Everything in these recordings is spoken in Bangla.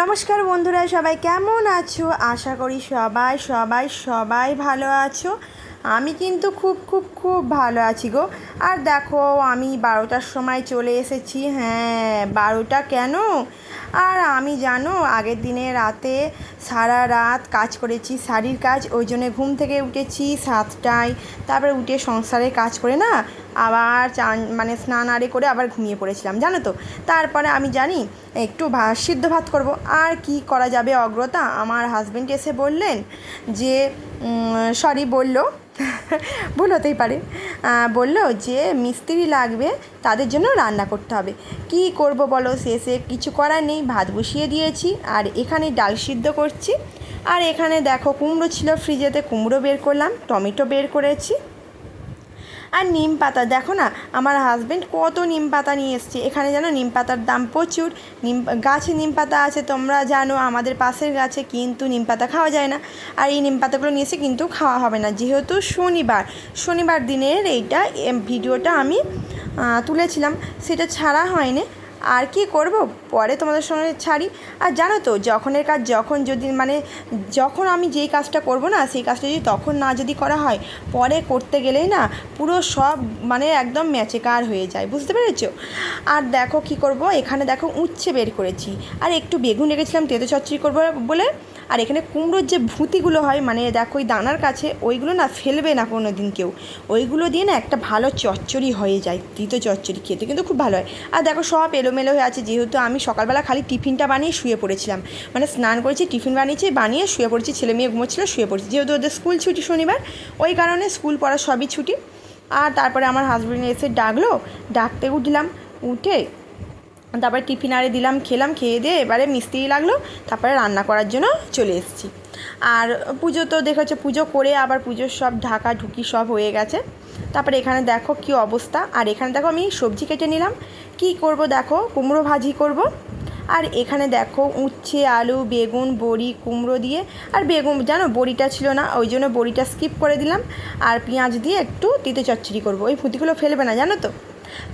নমস্কার বন্ধুরা, সবাই কেমন আছো? আশা করি সবাই সবাই সবাই ভালো আছো। আমি কিন্তু খুব খুব খুব ভালো আছি গো। আর দেখো, আমি বারোটার সময় চলে এসেছি। হ্যাঁ বারোটা কেন? আর আমি জানো, আগের দিনে রাতে সারা রাত কাজ করেছি, শাড়ির কাজ, ওই জন্যে ঘুম থেকে উঠেছি সাতটায়। তারপরে উঠে সংসারের কাজ করে না, আবার চান মানে স্নান আরে করে আবার ঘুমিয়ে পড়েছিলাম, জানো তো? তারপরে আমি জানি, একটু ভাত সিদ্ধ ভাত করব। আর কি করা যাবে অগ্রতা? আমার হাজবেন্ড এসে বললেন যে সরি বলল, ভুল হতেই পারে। বলল যে মিস্ত্রি লাগবে, তাদের জন্য রান্না করতে হবে। কি করব বলো? শেষে কিছু করার নেই, ভাত বসিয়ে দিয়েছি, আর এখানে ডাল সিদ্ধ করছি। আর এখানে দেখো কুমড়ো ছিল ফ্রিজেতে, কুমড়ো বের করলাম, টমেটো বের করেছি। আর নিম পাতা। দেখো না, আমার হাজব্যান্ড কত নিম পাতা নিয়ে এসছে। এখানে যেন নিম পাতার দাম প্রচুর। নিম, গাছে নিম পাতা আছে, তোমরা জানো, আমাদের পাশের গাছে কিন্তু নিম পাতা খাওয়া যায় না। আর এই নিম পাতাগুলো নিয়ে এসে কিন্তু খাওয়া হবে না। যেহেতু শনিবার শনিবার দিনের এইটা ভিডিওটা আমি তুলেছিলাম। সেটা ছাড়া হয়নি। আর কি করব? পরে তোমাদের সঙ্গে ছাড়ি। আর জানো তো, যখনের কাজ যখন যদি মানে যখন আমি যেই কাজটা করব না, সেই কাজটা যদি তখন না যদি করা হয়, পরে করতে গেলেই না পুরো সব মানে একদম ম্যাচেকার হয়ে যায়। বুঝতে পেরেছ? আর দেখো কি করব? এখানে দেখো উচ্ছে বের করেছি। আর একটু বেগুন রেখেছিলাম, তেতো চচ্চড়ি করব বলে। আর এখানে কুমড়োর যে ভুতিগুলো হয় মানে দেখো ওই দানার কাছে, ওইগুলো না ফেলবে না কোনো দিন কেউ। ওইগুলো দিয়ে না একটা ভালো চচ্চড়ি হয়ে যায়, তিতো চচ্চড়ি খেতে কিন্তু খুব ভালো হয়। আর দেখো সব এলোমেলো হয়ে আছে, যেহেতু আমি সকালবেলা খালি টিফিনটা বানিয়ে শুয়ে পড়েছিলাম। মানে স্নান করেছি, টিফিন বানিয়েছি, বানিয়ে শুয়ে পড়েছি, ছেলে মেয়ে ঘুমোচ্ছিল, শুয়ে পড়েছি। যেহেতু ওদের স্কুল ছুটি শনিবার, ওই কারণে স্কুল পড়া সবই ছুটি। আর তারপরে আমার হাজব্যান্ড এসে ডাকলো, ডাকতে উঠলাম, উঠে তারপরে টিফিন আরে দিলাম, খেলাম, খেয়ে দিয়ে এবারে মিস্ত্রি লাগল, তারপরে রান্না করার জন্য চলে এসেছি। আর পুজো তো দেখেছ, পুজো করে আবার পুজোর সব ঢাকা ঢুকি সব হয়ে গেছে। তারপরে এখানে দেখো কি অবস্থা, আর এখানে দেখো আমি সবজি কেটে নিলাম কি করব দেখো? কুমড়ো ভাজি করব। আর এখানে দেখো উচ্ছে, আলু, বেগুন, বড়ি, কুমড়ো দিয়ে, আর বেগুন, জানো বড়িটা ছিল না, ওই জন্য বড়িটা স্কিপ করে দিলাম। আর পেঁয়াজ দিয়ে একটু তিতে চচ্চড়ি করব। ওই ফুটিগুলো ফেলবে না, জানো তো?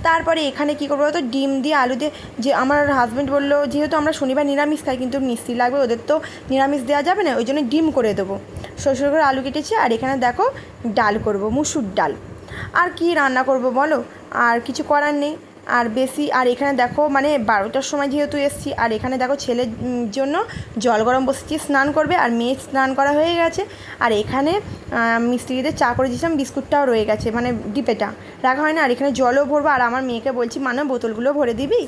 তারপরে এখানে কী করব তো ডিম দিয়ে আলু দিয়ে, যে আমার হাজব্যান্ড বলল, যেহেতু আমরা শনিবার নিরামিষ খাই, কিন্তু মিষ্টি লাগবে, ওদের তো নিরামিষ দেওয়া যাবে না, ওই জন্য ডিম করে দেবো। শ্বশুর করে আলু কেটেছি, আর এখানে দেখো ডাল করব, মুসুর ডাল। আর কি রান্না করব বলো? আর কিছু করার নেই। আর বেশি, আর এখানে দেখো মানে বারোটার সময় যেহেতু এসছি, আর এখানে দেখো ছেলের জন্য জল গরম বসেছি স্নান করবে, আর মেয়ে স্নান করা হয়ে গেছে। আর এখানে মিস্ত্রিদের চা করে দিয়েছিলাম, বিস্কুটটাও রয়ে গেছে মানে ডিপেটা। রাখা হয় না, আর এখানে জলও ভরবো, আর আমার মেয়েকে বলছি মানে বোতলগুলো ভরে দিবি?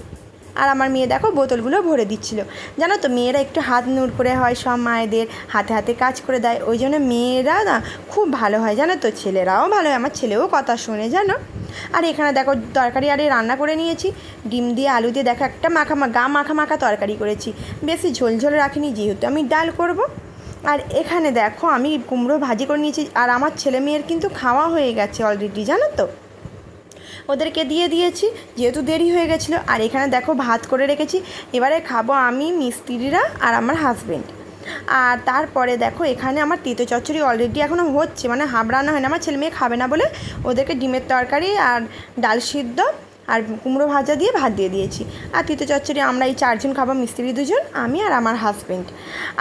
আর আমার মেয়ে দেখো বোতলগুলো ভরে দিচ্ছিল। জানো তো, মেয়েরা একটু হাত নূর করে হয়, সব মায়েদের হাতে হাতে কাজ করে দেয়, ওই জন্য মেয়েরা না খুব ভালো হয়, জানো তো, ছেলেরাও ভালো হয়, আমার ছেলেও কথা শোনে, জানো? আর এখানে দেখো তরকারি আরে রান্না করে নিয়েছি। ডিম দিয়ে আলু দিয়ে দেখো একটা মাখা গা মাখা মাখা তরকারি করেছি। বেশি ঝোল ঝোল রাখিনি যেহেতু আমি ডাল করব। আর এখানে দেখো আমি কুমড়ো ভাজি করে নিয়েছি আর আমার ছেলে মেয়ের কিন্তু খাওয়া হয়ে গেছে অলরেডি জানো তো? ওদেরকে দিয়ে দিয়েছি, যেহেতু দেরি হয়ে গেছিল। আর এখানে দেখো ভাত করে রেখেছি। এবারে খাব আমি মিস্ত্রিরা আর আমার হাজবেন্ড আর তারপরে দেখো, এখানে আমার তিতো চচ্চড়ি অলরেডি এখনও হচ্ছে। মানে হাফ রান্না হয় না, আমার ছেলে মেয়ে খাবে না বলে ওদেরকে ডিমের তরকারি আর ডাল সিদ্ধ আর কুমড়ো ভাজা দিয়ে ভাত দিয়ে দিয়েছি। আর তিতো চচ্চড়ি আমরা এই চারজন খাব, মিস্ত্রি দুজন, আমি আর আমার হাজবেন্ড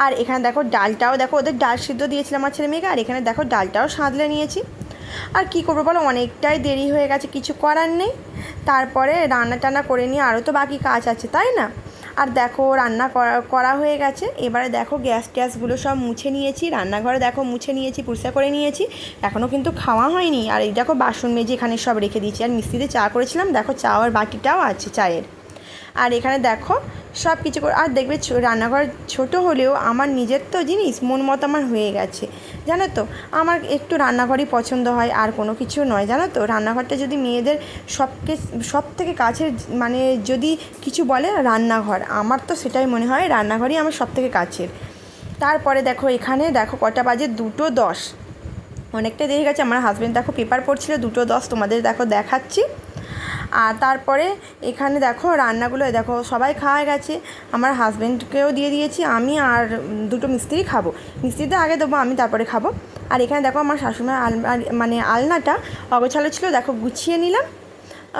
আর এখানে দেখো, ডালটাও দেখো, ওদের ডাল সিদ্ধ দিয়েছিলাম আমার ছেলে মেয়েকে, আর এখানে দেখো, ডালটাও সাঁতলে নিয়েছি। আর কি করব বলো, অনেকটাই দেরি হয়ে গেছে, কিছু করার নেই। তারপরে রান্না টান্না করে নিয়ে আরও তো বাকি কাজ আছে, তাই না? আর দেখো, রান্না করা করা হয়ে গেছে। এবারে দেখো, গ্যাস ট্যাসগুলো সব মুছে নিয়েছি। রান্নাঘরে দেখো, মুছে নিয়েছি, পরিষ্কার করে নিয়েছি। এখনও কিন্তু খাওয়া হয়নি। আর এই দেখো, বাসন মেজে এখানে সব রেখে দিয়েছি। আর মিস্ত্রিতে চা করেছিলাম। দেখো, চা আর বাটিটাও আছে চায়ের। আর এখানে দেখো সব কিছু করে আর দেখবে রান্নাঘর ছোট হলেও আমার নিজের তো জিনিস, মন মতো আমার হয়ে গেছে। জানো তো? আমার একটু রান্নাঘরই পছন্দ হয়, আর কোনো কিছু নয়। জানো তো? রান্নাঘরটা যদি মেয়েদের সবকে সব থেকে কাছের মানে যদি কিছু বলে রান্নাঘর, আমার তো সেটাই মনে হয় রান্নাঘরই আমার সব থেকে কাছের। তারপরে দেখো এখানে দেখো কটা বাজে দুটো দশ। অনেকটা দেরি গেছে, আমার হাজব্যান্ড দেখো পেপার পড়ছিল, দুটো দশ তোমাদের দেখো দেখাচ্ছি। আর তারপরে এখানে দেখো রান্নাগুলো দেখো সবাই খাওয়া গেছে। আমার হাজব্যান্ডকেও দিয়ে দিয়েছি, আমি আর দুটো মিস্ত্রি খাব। মিস্ত্রিতে আগে দেবো, আমি তারপরে খাব। আর এখানে দেখো আমার শাশুড়িমার আলমারি মানে আলনাটা অগোছালো ছিল, দেখো গুছিয়ে নিলাম।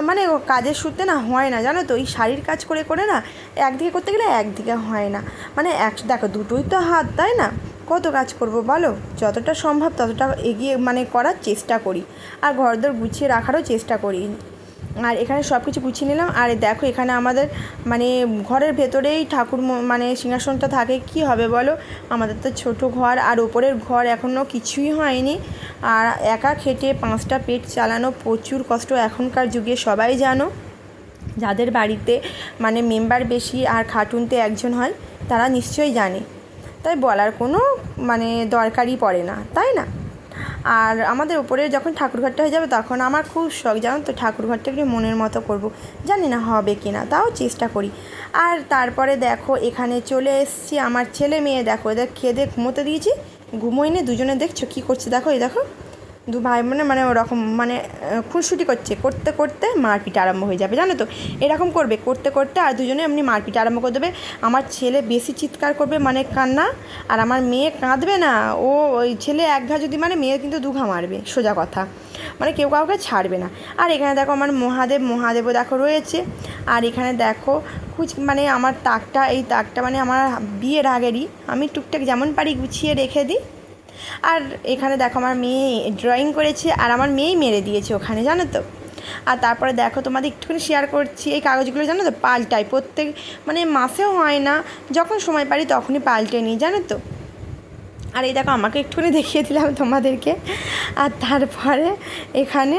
মানে কাজের সূত্রে না হয় না, জানো তো, এই শাড়ির কাজ করে করে না একদিকে করতে গেলে একদিকে হয় না। মানে এক, দেখো দুটোই তো হাত, তাই না? কত কাজ করব বলো? যতটা সম্ভব ততটা এগিয়ে মানে করার চেষ্টা করি। আর ঘরদোর গুছিয়ে রাখারও চেষ্টা করি। আর এখানে সব কিছু গুছিয়ে নিলাম। আর দেখো এখানে আমাদের মানে ঘরের ভেতরেই ঠাকুর মানে সিংহাসনটা থাকে। কি হবে বলো? আমাদের তো ছোট ঘর আর ওপরের ঘর এখনও কিছুই হয়নি। আর একা খেটে পাঁচটা পেট চালানো প্রচুর কষ্ট এখনকার যুগে, সবাই জানো। যাদের বাড়িতে মানে মেম্বার বেশি আর খাটুনতে একজন হয়, তারা নিশ্চয়ই জানে। তাই বলার কোনো মানে দরকারই পড়ে না, তাই না? আর আমাদের উপরে যখন ঠাকুরঘরটা হয়ে যাবে তখন আমার খুব শখ, জানো তো, ঠাকুরঘরটা একটু মনের মতো করব। জানি না হবে কি না তাও চেষ্টা করি। আর তারপরে দেখো, এখানে চলে এসছি আমার ছেলে মেয়ে। দেখো, এদের খেয়ে দেখ ঘুমোতে দিয়েছি। ঘুমোই দুজনে দেখছ কী করছে, দেখো, এই দেখো। দু ভাই মানে মানে ওরকম মানে খুনসুটি করছে। করতে করতে মারপিট আরম্ভ হয়ে যাবে, জানো তো? এরকম করবে, করতে করতে আর দুজনে এমনি মারপিট আরম্ভ করে দেবে। আমার ছেলে বেশি চিৎকার করবে মানে কান্না, আর আমার মেয়ে কাঁদবে না। ও ওই ছেলে এক ঘা যদি মানে মেয়ে কিন্তু দু ঘা মারবে, সোজা কথা। মানে কেউ কাউকে ছাড়বে না। আর এখানে দেখো আমার মহাদেব, মহাদেবও দেখো রয়েছে। আর এখানে দেখো কুচ মানে আমার তাকটা, এই তাকটা মানে আমার বিয়ের আগেরই। আমি টুকটাক যেমন পারি গুছিয়ে রেখে দিই। আর এখানে দেখো আমার মেয়ে ড্রয়িং করেছে আর আমার মেয়েই মেরে দিয়েছে ওখানে, জানো তো? আর তারপরে দেখো তোমাদের একটুখানি শেয়ার করছি, এই কাগজগুলো জানো তো পাল্টাই প্রত্যেক মানে মাসেও হয় না, যখন সময় পারি তখনই পাল্টে নিই, জানো তো? আর এই দেখো আমাকে একটুখানি দেখিয়ে দিলাম তোমাদেরকে। আর তারপরে এখানে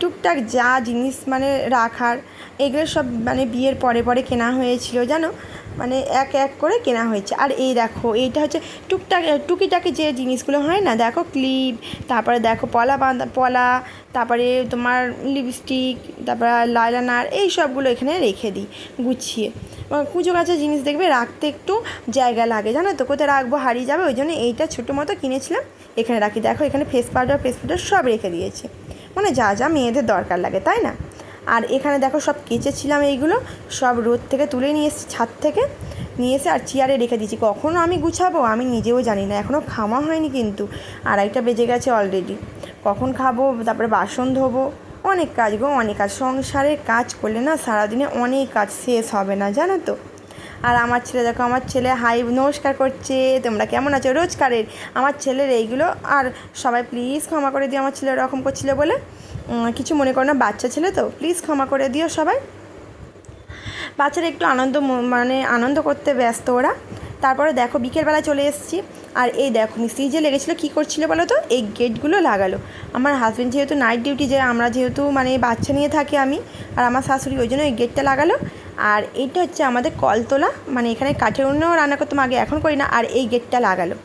টুকটাক যা জিনিস মানে রাখার, এগুলো সব মানে বিয়ের পরে পরে কেনা হয়েছিল, জানো? মানে এক এক করে কেনা হয়েছে। আর এই দেখো, এইটা হচ্ছে টুকটাক টুকিটাকি যে জিনিসগুলো হয় না, দেখো ক্লিপ, তারপরে দেখো পলা বাঁধা, পলা, তারপরে তোমার লিপস্টিক, তারপরে লাইলানার, এই সবগুলো এখানে রেখে দিই, গুছিয়ে। কুঁজো গাছের জিনিস দেখবে রাখতে একটু জায়গা লাগে, জানো তো? কোথায় রাখব, হারিয়ে যাবে, ওই জন্য এইটা ছোটো মতো কিনেছিলাম, এখানে রাখি। দেখো এখানে ফেস পাউডার ফেস পাউডার সব রেখে দিয়েছি। মানে যা যা মেয়েদের দরকার লাগে, তাই না? আর এখানে দেখো সব কেচেছিলাম এইগুলো, সব রোদ থেকে তুলে নিয়ে এসেছি ছাদ থেকে, নিয়ে এসে আর চেয়ারে রেখে দিয়েছি। কখনও আমি গুছাবো, আমি নিজেও জানি না এখনও খাওয়া হয়নি কিন্তু, আড়াইটা বেজে গেছে অলরেডি কখন খাব, তারপরে বাসন ধোবো, অনেক কাজ গো, অনেক কাজ। সংসারের কাজ করলে না সারাদিনে অনেক কাজ শেষ হবে না, জানো তো? আর আমার ছেলে দেখো, আমার ছেলে, হাই, নমস্কার করছে, তোমরা কেমন আছো? রোজকারের। আমার ছেলের এইগুলো, আর সবাই প্লিজ ক্ষমা করে দিও, আমার ছেলে ওরকম করছিল বলে। কিছু মনে করো না, বাচ্চা ছেলে তো প্লিজ ক্ষমা করে দিও সবাই। বাচ্চারা একটু আনন্দ মানে আনন্দ করতে ব্যস্ত ওরা। তারপরে দেখো বিকেলবেলা চলে এসেছি। আর এই দেখো মিস্ত্রি যে লেগেছিলো, কী করছিল বলো তো? এই গেটগুলো লাগালো। আমার হাজব্যান্ড যেহেতু নাইট ডিউটি যে আমরা যেহেতু মানে বাচ্চা নিয়ে থাকি আমি, আর আমার শাশুড়ি ওই জন্য এই গেটটা লাগালো। আর এইটা হচ্ছে আমাদের কলতলা মানে এখানে কাঠের উন্নও রান্না করতাম, আগে এখন করি না, আর এই গেটটা লাগালো।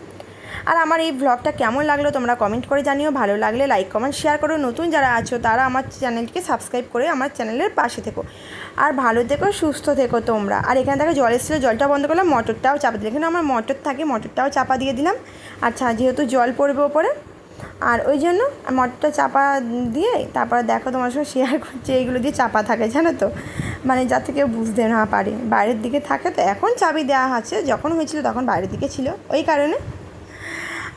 আর আমার এই ব্লগটা কেমন লাগল তোমরা কমেন্ট করে জানিও। ভালো লাগলে লাইক কমেন্ট শেয়ার করো। নতুন যারা আছো, তারা আমার চ্যানেলকে সাবস্ক্রাইব করে আমার চ্যানেলের পাশে থেকো। আর ভালো থেকো, সুস্থ থেকো তোমরা। আর এখানে দেখো জল এসেছিল, জলটা বন্ধ করলাম, মটরটাও চাপা দিলাম। এখানে আমার মটর থাকে, মটরটাও চাপা দিয়ে দিলাম। আচ্ছা যেহেতু জল পড়বে ওপরে, আর ওই জন্য মটরটা চাপা দিয়ে তারপরে দেখো তোমার সঙ্গে শেয়ার করছি, এইগুলো দিয়ে চাপা থাকে, জানো তো? মানে যাতে কেউ বুঝতে না পারে। বাইরের দিকে থাকে তো এখন চাবি দেওয়া আছে, যখন হয়েছিল তখন বাইরের দিকে ছিল। ওই কারণে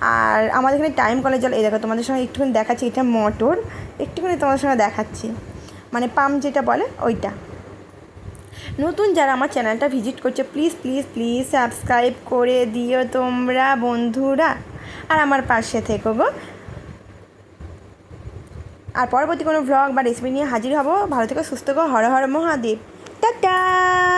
আর আমাদের এখানে টাইম কলের জল এই দেখো তোমাদের সঙ্গে একটুখানি দেখাচ্ছি, এটা মোটর। একটুখানি তোমাদের সঙ্গে দেখাচ্ছি। মানে পাম্প যেটা বলে, ওইটা। নতুন যারা আমার চ্যানেলটা ভিজিট করছে প্লিজ প্লিজ প্লিজ সাবস্ক্রাইব করে দিও তোমরা, বন্ধুরা। আর আমার পাশে থেকো গো। আর পরবর্তী কোনো ভ্লগ বা রেসিপি নিয়ে হাজির হব। ভালো থেকো, সুস্থ গো হর হর মহাদেব। টাটা!